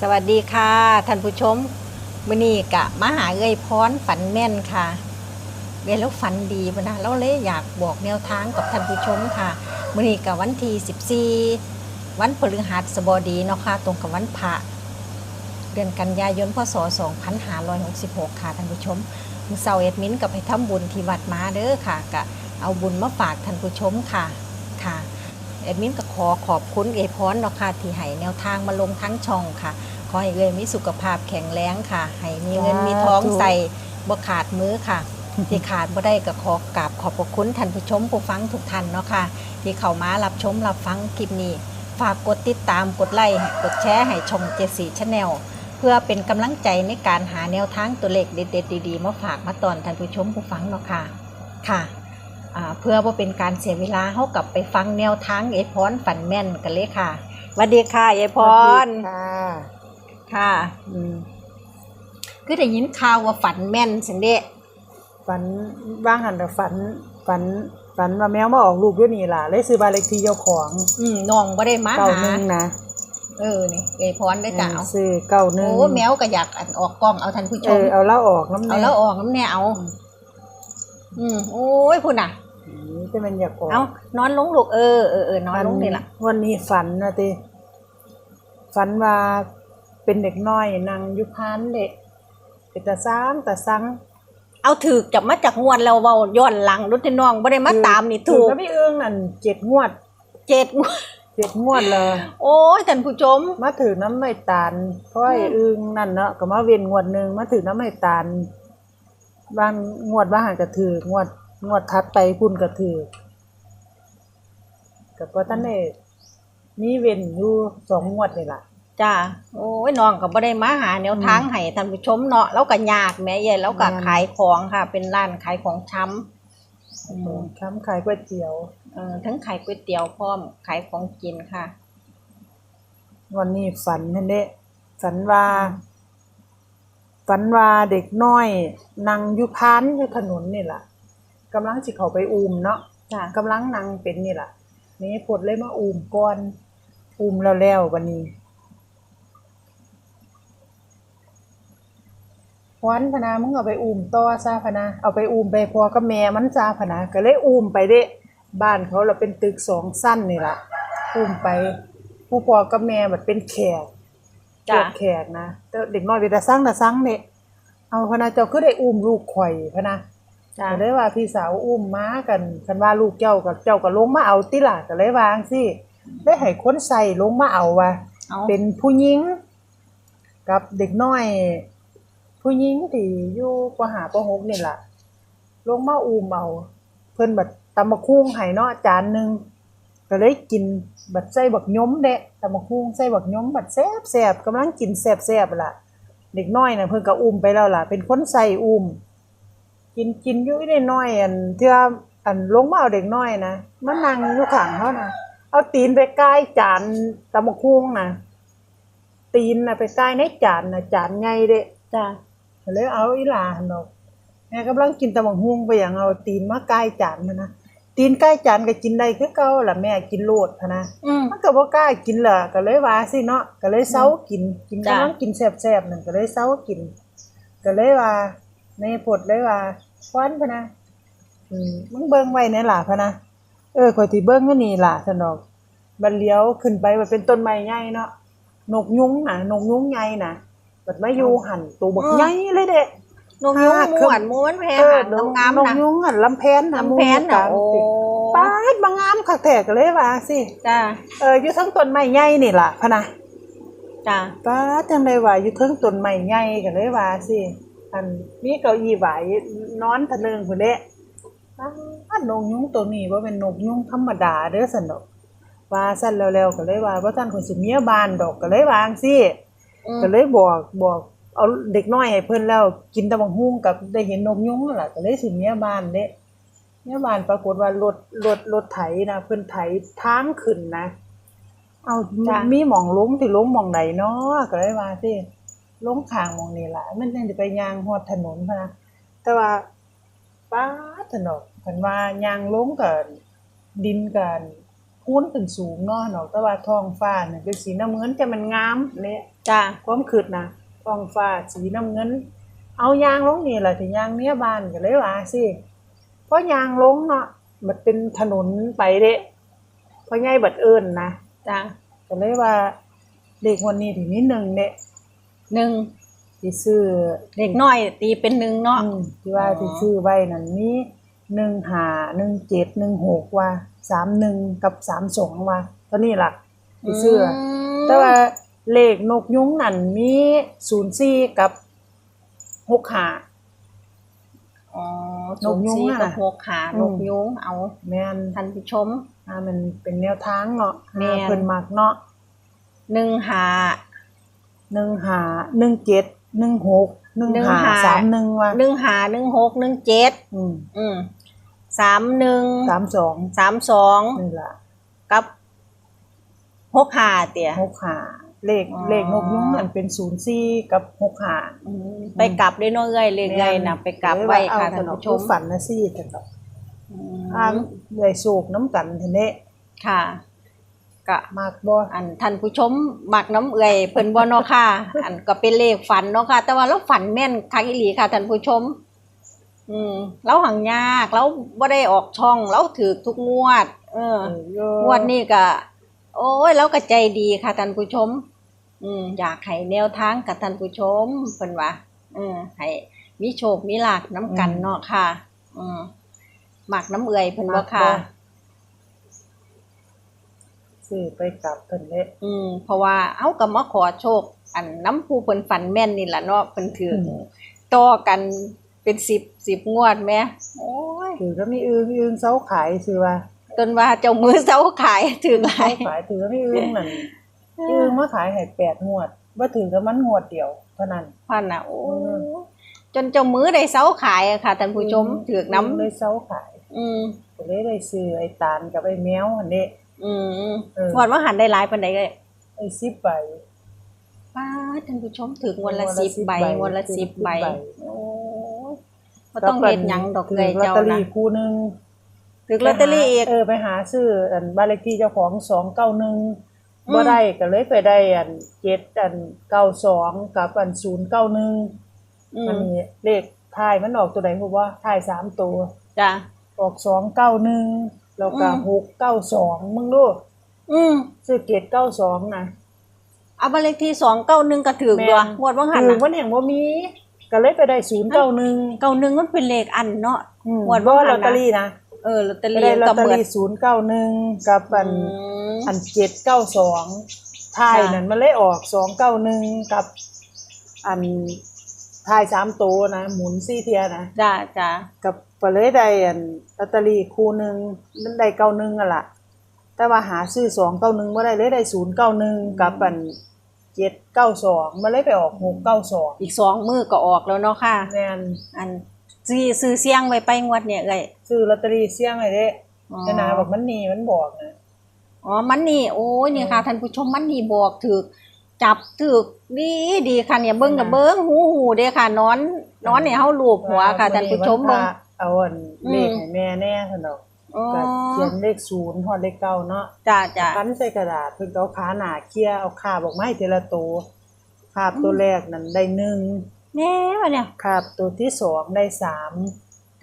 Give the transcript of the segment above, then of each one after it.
สวัสดีค่ะท่านผู้ชมมื้อนี้กะมาหาเอ้ยพรฝันแม่นค่ะเอ้ยแล้วฝันดีบ่นะเราเลยอยากบอกแนวทางกับท่านผู้ชมค่ะมื้อนี้กะวันที่14 วันพฤหัสบดีเนาะค่ะตรงกับวันพระเดือนกันยายนพศ 2566 ค่ะท่านผู้ชมมือเช้าเอ็ดมินกับไปทำบุญที่วัดมาเด้อค่ะกะเอาบุญมาฝากท่านผู้ชมค่ะค่ะแอดมินก็ ขอขอบคุณเอพรเนาะค่ะที่ให้แนวทางมาลงทั้งช่องค่ะ ขอให้เอยมีสุขภาพแข็งแรงค่ะ ให้มีเงินมีท้องใส่บ่ขาดมือค่ะ ที่ขาดบ่ได้ก็ขอกราบขอบพระคุณท่านผู้ชมผู้ฟังทุกท่านเนาะค่ะ ที่เข้ามารับชมรับฟังคลิปนี้ ฝากกดติดตามกดไลค์กดแชร์ให้ช่องเจสีชาแนลเพื่อเป็นกำลังใจในการหาแนวทางตัวเลขเด็ดๆดีๆมาฝากมาตอนท่านผู้ชมผู้ฟังเนาะค่ะ ค่ะ เพื่อว่าเป็นการเสียเวลาเขากลับไปฟังแนวทางเอพรฝันแม่นกันเลยค่ะสวัสดีค่ะเอพรค่ะค่ะอืมคือได้ยินข่าวว่าฝันแม่นสิงเด้ฝันว่างหันแต่ฝันฝันฝันว่าแมวมาออกลูกด้วยนี่ล่ะเลยซื้อบ้านเลขที่เจ้าของ อืมน้องบ่ได้มาเก้าหาหนึ่งนะเออนี่เอพรได้จ้ะเอาซื้อเก้าหนึ่งโอ้แมวก็อยากอันออกกล้องเอาท่านผู้ชเอมอเอาเหล้าออกน้ำเอาแล้วออกน้ำแน่เอา อืมโอ้ยพุ่นน่ะ นี่จะเป็นอยากออกเอานอนลงลูกเออเออเออนอนลงนี่ล่ะวันนี้ฝันนะติฝันว่าเป็นเด็กน้อยนั่งอยุพานเด็กเป็นตาซ้างตาซังเอาถือจับมาจากงวดแล้วเว้าย้อนหลังรุที่น้องบ่ได้มาตามนี่ถูกแล้วพี่เอื้องนั่นเจ็ดงวดเจ็ดงวดเจ็ดงวดเลย โอ้ยท่านผู้ชมมาถือน้ำไม่ตาลเพราะไอ้อืมอึงนั่นเนาะก็มาเวียนงวดหนึ่งมาถือน้ำไม่ตาลบางงวดว่าหางกระถืองวด งวดทัดไปพุ่นกระถือกับว่าท่านเอกมีเวียนอยู่สองงวดนี่ล่ะ จ้าโอ้ยน้องก็บ่ได้มาหาแนวทางให้ท่านผู้ชมเนาะแล้วก็ยากแม่ใหญ่แล้วก็แม่น ขายของค่ะ เป็นร้านขายของช้ำอืมค้ำขายก๋วยเตี๋ยวเออทั้งขายก๋วยเตี๋ยวพร้อมขายของกินค่ะวันนี้ฝันนั่นเด้ฝันว่า ฝันว่าเด็กน้อยนั่งอยู่พานอยู่ถนนนี่ล่ะ กำลังสิเขาไปอูมเนาะจ้ากำลังนั่งเป็นนี่ล่ะนี่ผดเลยมาอูมก่อนอูมแล้วแล้ววันนี้วันพนามึงเอาไปอูมต่อซาพนาเอาไปอูมไปพอกับแม่มันซาพนาก็เลยอูมไปเด้บ้านเขาเราเป็นตึกสองสั้นนี่ล่ะอูมไป ผู้พอกับแม่มันเป็นแขกจ้าพวกแขกนะแต่เด็กน้อยเป็นตาซังตาซังเนี่ยเอาพนาเจ้าคือได้อุ้มลูกข่อยพนะ จ้าก็เลยว่าพี่สาวอุ้มม้ากันคันว่าลูกเจ้ากับเจ้าก็ลงมาเอาติล่ะก็เลยวาจั่งสิได้ให้คนใส่ลงมาเอาว่าเอาเป็นผู้หญิง กับเด็กน้อย ผู้หญิงที่อยู่ปหาปหกนี่ล่ะ ลงมาอุ้มเอาเพิ่นบัดตำบักคุ้งให้เนาะจานหนึงก็เลยกินบัดใส่บักยมเดะตำบักคุ้งใส่บักยมบัดแซ่บแซ่บกำลังกินแซ่บแซ่บล่ะ เด็กน้อยน่ะเพิ่นก็อุ้มไปแล้วล่ะ เป็นคนใส่อุ้ม กินกินอยู่ได้น้อยอันเทื่ออันลงมาเอาเด็กน้อยนะมานั่งอยู่ข้างเขานะเอาตีนไปใกล้จานตำบักคุ้งนะตีนน่ะไปใกล้ในจานน่ะจานใหญ่เด้จ้าเลยเอาอีหลาหั่นดอกแม่กำลังกินตำบักหุ่งไปอย่างเอาตีนมาใกล้จานมันนะตีนใกล้จานก็กินได้คือเก่าล่ะแม่กินโลดหั้นนะอืมมันก็บ่กล้ากินล่ะก็เลยว่าสิเนาะก็เลยเซากิน กินจ้ะกำลังกินแซ่บๆนั่นก็เลยเซากิน ก็เลยว่าในผดเลยว่า ควันพะนะอืมมึงเบิ่งไว้แหน่ล่ะพะนะเออข่อยสิเบิ่งอยู่นี่ล่ะซั่นดอกบัดเลี้ยวขึ้นไปมันเป็นต้นไม้ใหญ่เนาะนกยุงน่ะนกยุงใหญ่น่ะบัดมาอยู่หั่นตัวบักใหญ่เลยเด้นกยุงอ่าม่วนม้วนแพรเออหันนกงามนๆกนะยุงหั่นลำแพนน่ะลำแพนน่ะหมู่โอ้กลางติป้าดมางามคักแท้ก็เลยว่าสิ จ้าเอออยู่เทั้งต้นไม้ใหญ่นี่ล่ะพะนะจ้าป้าดจังไดว่าอยู่เทั้งต้นไม้ใหญ่ก็เลยว่าสิ อันมีเก้าอี้ไหวนอนทะเนิงพุ่นเด้ป้าดนกยุงตัวนี้บ่เป็นนกยุงธรรมดาเด้อซั่นดอกว่าซั่นแล้วๆก็เลยว่าบ่ทันคนสิเมียบ้านดอกก็เลยว่าจังซี่อืมก็เลยบอกบอกเอาเด็กน้อยให้เพิ่นแล้ว กินแตะบักหุ่งกับได้เห็นนกยุงนั่นล่ะก็เลยสิเมียบ้านเด้เมียบ้านปรากฏว่ารถรถรถไถนะเพิ่นไถทางขึ้นนะ เอามีหม่องลงที่ลงหม่องใดเนาะก็เลยว่าสิ ลงข้างหม่องนี่ล่ะมันจังสิไปย่างฮอดถนนพะนะแต่ว่าป้าดถนนเพิ่นว่าย่างลงกับดินกันคูนขึ้นสูงเนาะเนาะแต่ว่าท้องฟ้าเนี่ยเป็นสีน้ำเงินแต่มันงามเนี่ยจ้าความคิดนะท้องฟ้าสีน้ำเงิน เอายางลงนี่แหละถึงยางเนี้ยบ้านก็เลยว่าสิเพราะยางลงเนาะมันเป็นถนนไปเด้เพราะไงบัดเอิญนะจ้าก็เลยว่าเด็กวันนี้ถึงนี้หนึ่งเนี่ย หนึ่งที่ซื้อเด็กน้อย ตีเป็นหนึ่งเนาะอืมที่ว่าอ๋อที่ซื้อไว้นั่นมีหนึ่งหาหนึ่งเจ็ดหนึ่งหกว่าสามหนึ่งกับสามสองว่าเท่านี้ล่ะที่ซื้ออมแต่ว่าเลขนกยุงนั่นมีศูนย์สี่กับหกหา อ๋อนกยุงสีอะกับหกขาอืมนกยุงเอาแม่นท่านผู้ชม อ่ามันเป็นแนวทางเนาะแม่น อ่าเพิ่นมักเนาะหนึ่งหา หนึ่งหาหนึ่งเจ็ดหนึ่งหกหนึ่งหนึ่งหาหาสามหนึ่งว่าหนึ่งหาหนึ่งหกหนึ่งเจ็ดอืมอืมสามหนึ่งสามสองสามสองนี่ล่ะกับหกหาเตี่ยหกหาเลขอ๋อเลขนกยุงมันเป็นศูนย์สี่กับหกหาอืมไปกลับได้เน้อยเอ้ยเลยไงนะไปกลับไว้ค่ะท่านผู้ชมฝันนะซี่แต่ดอกอืทางมได้สูกน้ำกันทีนี้ค่ะ ก็มากบ่อันท่านผู้ชมมักน้ำเอื่อยเพิ่นบ่เนาะค่ะ อันก็เป็นเลขฝันเนาะค่ะ แต่ว่าเราฝันแม่นคักอีหลีค่ะท่านผู้ชม อืมเราหังยากเราบ่ได้ออกช่องเราถือทุกงวด เออ งวดนี้ก็โอ้ยเราก็ใจดีค่ะท่านผู้ชม อืมอยากให้แนวทางกับท่านผู้ชมเพิ่นว่าเออให้มีโชคมีลาภน้ำกันเนาะค่ะ อืมมักน้ำเอื่อยเพิ่นว่าค่ะ ซื้อไปกลับเพิ่นเด้อืมเพราะว่าเอ้าก็มาขอโชค อันน้ำผู้เพิ่นฝันแม่นนี่ล่ะเนาะเพิ่นถืออต่อกันเป็นสิบสิบงวดแหม่โอ้ยถือก็มีอึงอึงเซาขายซื้อว่าจนว่าเจ้ามือเสาขายถือหลาเซายขายถือก็มีอึงนั่นอึงมาขายให้แปดงวดบ่ถือก็มันงวดเดียวเท่านั้นพันน่ะโอ้อืมจนเจ้ามือได้เสาขายอะค่ะท่านผู้ชมถือกน้อึ้งเลยเซาขายำอืมก็เลยได้ซื้อไอ้ตาลกับไอ้แมวอันนี้ อืมเออ งวดว่าหันได้หลายปานใดเลยไอ้10ใบ ป้าดท่านผู้ชมถือกงวดละงวดละสิบ10ใบใบงวดละสิบใบ ใบ โอ้ยบ่ต้องเฮ็ดหยังดอกเลยถืลอตเจ้าเตอนะรี่คู่หนึงถือลอตเตอรี่อีก เออไปหาซื้ออันบ้านเลขที่เจ้าของสองเก้าหนึ่งอืม บ่ได้ก็เลยไปได้อันเจ็ดอันเก้าสองกับอันศูนย์เก้าหนึ่งอือันมีเลขท้ายมันออกตัวไหนพบว่าท้ายสามตัว จ้ะออกสองเก้าหนึ่ง แล้วก็อืมหกเก้าสองมึงรู้อืมซื้อเกตเก้าสองนะเอาบ้านเลขที่สองเก้าหนึ่งก็ถือกแม่นด้วยงวดว่าหันคือน่ะมันอย่างว่ามีก็เลยไปได้ศูนย์เก้าหนึ่งเก้าหนึ่งมันเป็นเลขอันเนาะงวดว่าว่าหันนะลอตเตอรี่นะเออลอตเตอไปรี่ได้ลอก็ตเตอเบิดรี่ศูนย์เก้าหนึ่งกับอันมอันเจ็ดเก้าสองท้ายค่ะนั่นมันเลยออกสองเก้าหนึ่งกับอันท้ายสามตัวนะ หมุนซี่เทียนะจ้าจ้ากับ ก็เลยได้อันลอตเตอรี่คู่หนึ่งมันได้เก้าหนึ่งอะล่ะ แต่ว่าหาซื้อสองเก้าหนึ่งไม่ได้เลยได้ศูนย์เก้าหนึ่งกับอันเจ็ดเก้าสองมันเลยไปออกหกเก้าสองอีกสองมือก็ออกแล้วเนาะค่ะแม่นอันซื้อซื้อเสียงไว้ไปงวดเนี่ยเอ้ยซื้อลอตเตอรี่เสี่ยงไอ้เด้อ๋อแต่นาบอกมันหนีมันบอกนะอ๋อมันนี่โอ้ยนี่ค่ะท่านผู้ชมมันนี่บอกถือจับถือดีดีค่ะเนี่ยเบิ้งกับเบิ้งหูหูเด้ค่ะนอนนอนเนี่ยเฮาลูบหัวค่ะท่านผู้ชมเบิ่เบิ้ง เอาอันอืมเลขให้แม่แน่สนอกอ๋อก็เขียนเลขศูนย์ฮอดเลขเก้าเนาะจ้าจ้าพันใส่กระดาษเพิ่นก็เอาขาหนาเคลียร์เอาคาบออกมาให้ทีละตัวคาบตัวแรกนั้นได้หนึ่งแน่วะเนี่ยคาบตัวที่สองได้สาม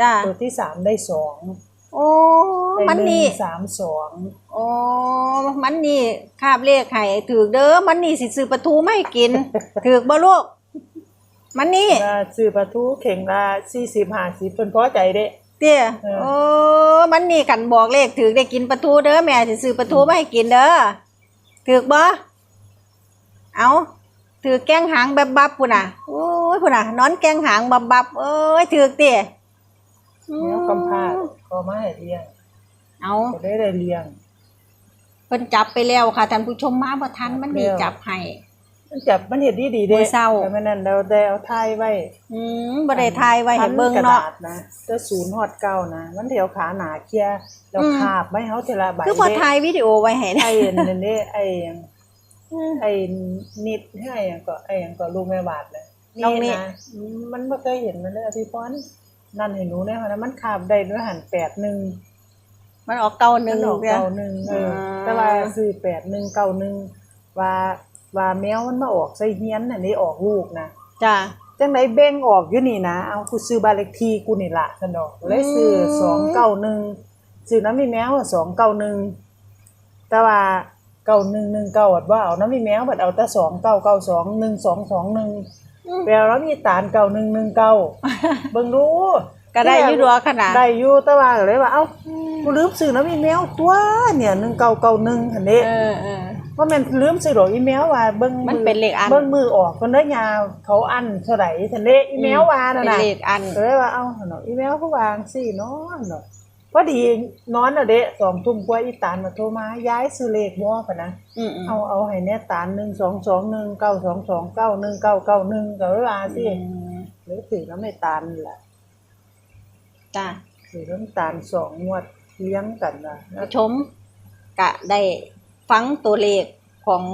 จ้าตัวที่สามได้สองโอ้ได้มันหนึ่นี่งสามสองโอ้มันนี่คาบเลขให้ถือเด้อมันนี่สิซื้อปลาทูไม่กิน ถือบ่ลูก มันนี่ว่าซื้อปลาทูเข่งละสี่สิบห้าสิบเพิ่นพอใจเด้ เตี้ยเออ โอ้มันนี่กันบอกเลขถือได้กินปลาทูเด้อแม่สิซื้อปลาทูมาให้กินเด้อถือบ่เอาถือแกงหางแบบบับพุ่นน่ะโอ้ยพุ่นน่ะนอนแกงหางบับบับเอ้ยถือเตี้ยแล้วกำพร้าก็มาให้เลี้ยงเอาก็ได้ได้เลี้ยง เพิ่นจับไปแล้วค่ะท่านผู้ชมมาบ่ทันมันนี่แล้วจับให้ มันจับมันเห็ดดีดีๆเด้มื้อเช้า แต่มันนั่นเราได้เอาทายไว้อืมบ่ได้ทายไว้ให้เบิ่งพักระเนาะดาษนะแต่ศูนย์ฮอดเก้านะมันเถียวขาหนาเคลียร์แล้วอืม คาบไม่เฮาทีละใบคือบ่เด้ถ่ายวิดีโอไว้ให้ได้ ไอ้นั่นเด้ไอ้หยังไอ้นิดให้หยังก็ไอ้หยังก็ลูกแม่บาทเลยน้องนี่นะมันบ่เคยเห็นมันเลยอภิพรนั่นให้หนูแน่ว่านะมันคาบได้ด้วยหันแปดหนึ่งมันออกเก้าหนึ่ง มันออกเนี่ยเก้าหนึ่งเอออ่าแต่ว่าซื้อแปดหนึ่งเก้าหนึ่งว่า ว่าแมวมันมาออกใส่เฮียนอันนี้ออกลูกนะจ้าจังไดเบ่งออกอยู่นี่นะ เอากูซื้อบ้านเลขที่กูนี่ละสันดอกเลยซื้ออืมสองเก้าหนึ่งซื้อน้ำมีแมวสองเก้าหนึ่งแต่ว่าเก้าหนึ่งหนึ่งเก้าอัดว่าเอาน้ำมีแมวบัดเอาแต่สองเก้าเก้าสองหนึ่งสองสองหนึ่งแปลแล้วมีตาลเก้าหนึ่งหนึ่งเก้าเบิ่งดูก็ได้อยุดัวขนาดได้อยู่แต่ว่าก็เลยว่าเอ้ากูลืมซื้อน้ำมีแมวตัวเนี่ยหนึ่งเก้าเก้าหนึ่งหันเด้เออเออว่ามันลืมซื้อดอกอีเมลว่าเบิ่งมันเป็นเลขอันเบิ่งมือออกคนได้ยาเขาอันเท่าไหร่ทันเด้อีเมลว่านั่นเป็นน่ะเลขอันก็เลยว่าเอ้าเนาะอีเมลเขาวางสิเนาะเนาะพอดีนอนน่ะเด้สองทุ่มกว่าอีตานมาโทรมาย้ายซื้อเลขบ่ปะนะอืมอืมเอาเอาให้แน่ตาน1221 922 91991ก็เลยว่าสิอืมเลยถือน้ำในตาลนี่แหละจ้าถือน้ำตาลสองงวดเลี้ยงกันน่ะแล้วผู้ชมกะได้ ฟังตัวเลขของ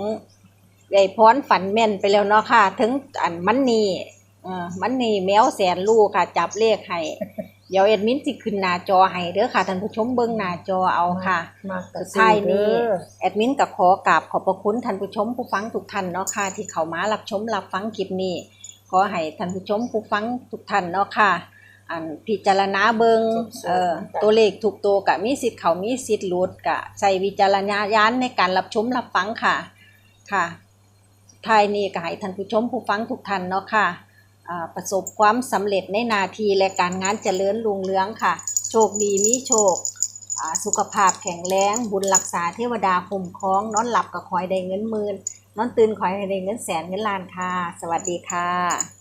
ไอ้พรฝันแม่นไปแล้วเนาะค่ะ ถึงอันมันนี่เออมันนี่แมวแสนลูกค่ะ จับเลขให้เดี๋ยวเอ็ดมินสิขึ้นหน้าจอให้เด้อค่ะท่านผู้ชมเบิ่งหน้าจอเอาค่ะมากกะสุดท้ายนี้ซื้อเด้อแอดมินกับขอกราบขอบพระคุณท่านผู้ชมผู้ฟังทุกท่านเนาะค่ะ ที่เข้ามารับชมรับฟังคลิปนี้ขอให้ท่านผู้ชมผู้ฟังทุกท่านเนาะค่ะ อันพิจารณาเบิงเอ่อตัวเลขถูกตัวกะมีสิทธิ์เขามีสิทธิ์หลุดกะใช้วิจารณญาณในการรับชมรับฟังค่ะค่ะสุดท้ายนี้ก็ให้ท่านผู้ชมผู้ฟังทุกท่านเนาะค่ะอ่าประสบความสำเร็จในหนาทีและการงานเจริญรุ่งเรืองค่ะ โชคดีมีโชคอ่าสุขภาพแข็งแรงบุญรักษาเทวดาคุ้มครอง นอนหลับก็คอยได้เงินหมื่นนอนตื่นคอยให้ได้เงินแสนเงินล้านค่ะ สวัสดีค่ะ